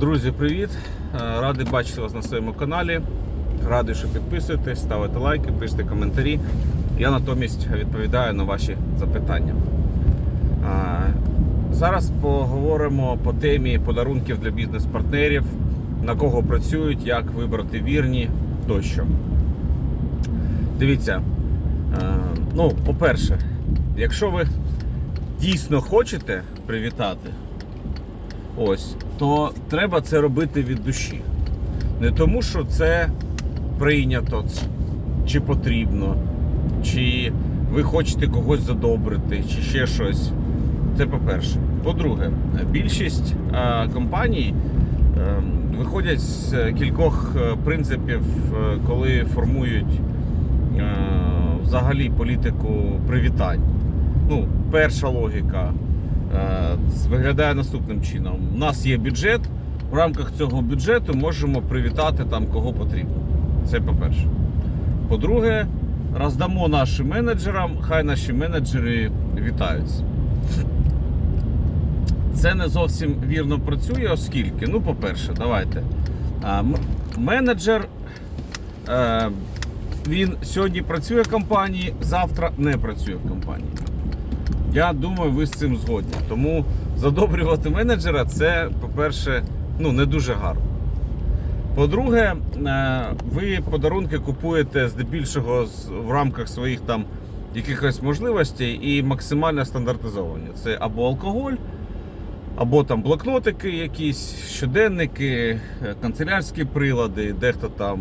Друзі, привіт! Е, Радий бачити вас на своєму каналі. Радий, що підписуєтесь, ставите лайки, пишете коментарі. Я натомість відповідаю на ваші запитання. Е, Зараз поговоримо по темі подарунків для бізнес-партнерів, на кого працюють, як вибрати вірні тощо. Дивіться, е, ну, по-перше, якщо ви дійсно хочете привітати, ось, то треба це робити від душі. Не тому, що це прийнято чи потрібно, чи ви хочете когось задобрити, чи ще щось. Це по-перше. По-друге, більшість е, компаній е, виходять з кількох е, принципів, е, коли формують е, взагалі політику привітань. Ну, перша логіка е, виглядає наступним чином: у нас є бюджет, в рамках цього бюджету можемо привітати там кого потрібно. Це по-перше. По-друге, роздамо нашим менеджерам, хай наші менеджери вітаються. Це не зовсім вірно працює, оскільки, ну, по-перше, давайте. Менеджер е, він сьогодні працює в компанії, завтра не працює в компанії. Я думаю, ви з цим згодні. Тому задобрювати менеджера це, по-перше, ну, не дуже гарно. По-друге, е, ви подарунки купуєте здебільшого в рамках своїх там якихось можливостей і максимально стандартизовані. Це або алкоголь, або там блокнотики, якісь щоденники, е, канцелярські прилади, дехто там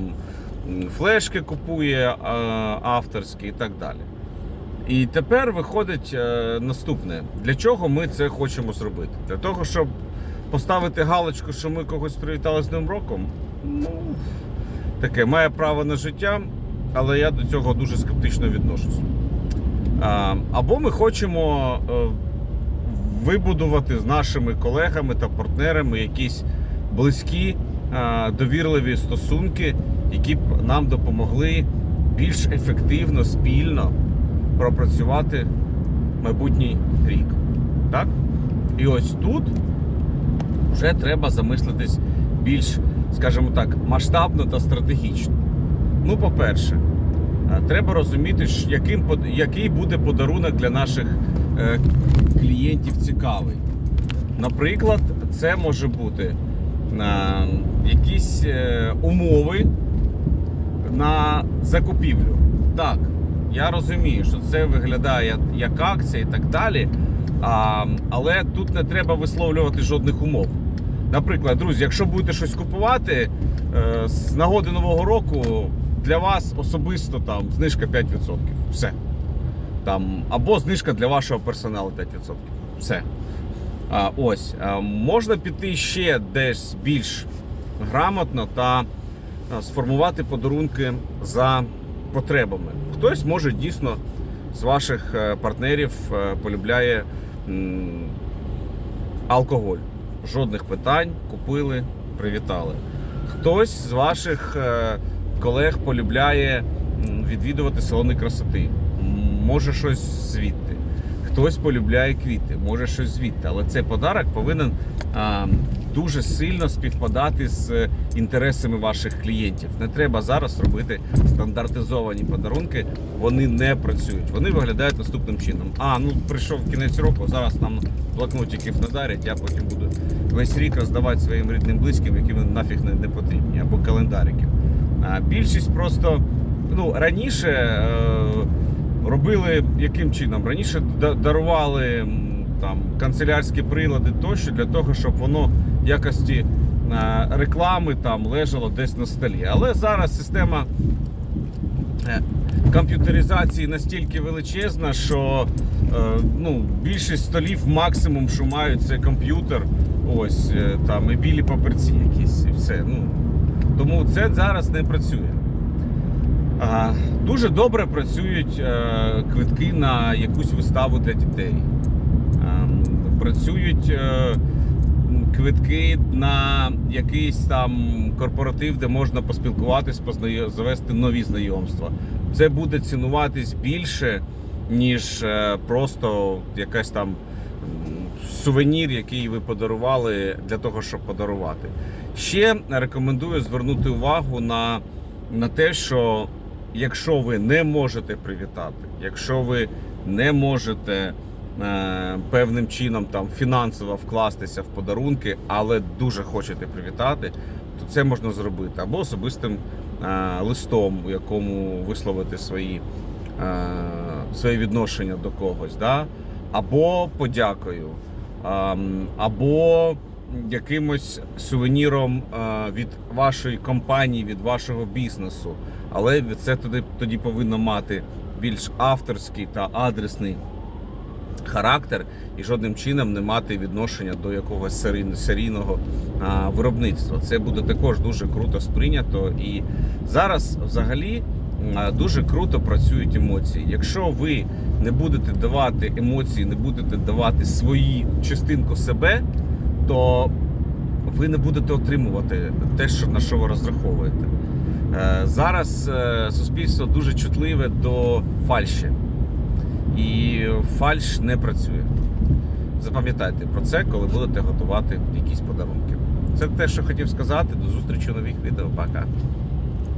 флешки купує авторські і так далі. І тепер виходить е, наступне: для чого ми це хочемо зробити? Для того, щоб поставити галочку, що ми когось привітали з Новим роком. Ну, таке має право на життя, але я до цього дуже скептично відношусь. А, Або ми хочемо е, вибудувати з нашими колегами та партнерами якісь близькі, е, довірливі стосунки, які б нам допомогли більш ефективно, спільно пропрацювати майбутній рік. Так? І ось тут вже треба замислитись більш, скажімо так, масштабно та стратегічно. Ну, по-перше, е, треба розуміти, яким, який буде подарунок для наших е, клієнтів цікавий. Наприклад, це може бути е, якісь умови на закупівлю. Так, я розумію, що це виглядає як акція і так далі. А, але тут не треба висловлювати жодних умов. Наприклад, друзі, якщо будете щось купувати е, з нагоди Нового року, для вас особисто там знижка 5%. Все. Там, або знижка для вашого персоналу 5%. Все. А, ось. А, можна піти ще десь більш грамотно та а, сформувати подарунки за потребами. Хтось може дійсно з ваших е, партнерів е, полюбляє алкоголь. Жодних питань, купили, привітали. Хтось з ваших е, колег полюбляє відвідувати салони красоти. Може щось звідти. Хтось полюбляє квіти, може щось звідти. Але цей подарок повинен дуже сильно співпадати з інтересами ваших клієнтів. Не треба зараз робити стандартизовані подарунки. Вони не працюють. Вони виглядають наступним чином. А, ну прийшов кінець року, зараз нам блокнотиків не дарять, я потім буду весь рік роздавати своїм рідним близьким, яким нафіг не, не потрібні, або календарики. А, більшість просто ну, раніше. Е, Робили яким чином? Раніше дарували там канцелярські прилади тощо для того, щоб воно в якості е, реклами там лежало десь на столі. Але зараз система е, комп'ютеризації настільки величезна, що е, ну, більшість столів максимум, що мають, це комп'ютер, ось там і білі папірці якісь, і все. Ну, тому це зараз не працює. А, Дуже добре працюють е, квитки на якусь виставу для дітей. Працюють е, квитки на якийсь там корпоратив, де можна поспілкуватись, познайо- завести нові знайомства. Це буде цінуватись більше, ніж е, просто якась там сувенір, який ви подарували для того, щоб подарувати. Ще рекомендую звернути увагу на, на те, що якщо ви не можете привітати, якщо ви не можете певним чином там фінансово вкластися в подарунки, але дуже хочете привітати, то це можна зробити або особистим е, листом, у якому висловити свої, е, своє відношення до когось, да? або подякою, ем, або якимось сувеніром е, від вашої компанії, від вашого бізнесу. Але це тоді, тоді повинно мати більш авторський та адресний характер і жодним чином не мати відношення до якогось серійно- серійного виробництва. Це буде також дуже круто сприйнято. І зараз взагалі дуже круто працюють емоції. Якщо ви не будете давати емоції, не будете давати свої частинку себе, то ви не будете отримувати те, що на що ви розраховуєте. Е, Зараз е, суспільство дуже чутливе до фальші. І фальш не працює. Запам'ятайте про це, коли будете готувати якісь подарунки. Це те, що хотів сказати. До зустрічі у нових відео. Пока.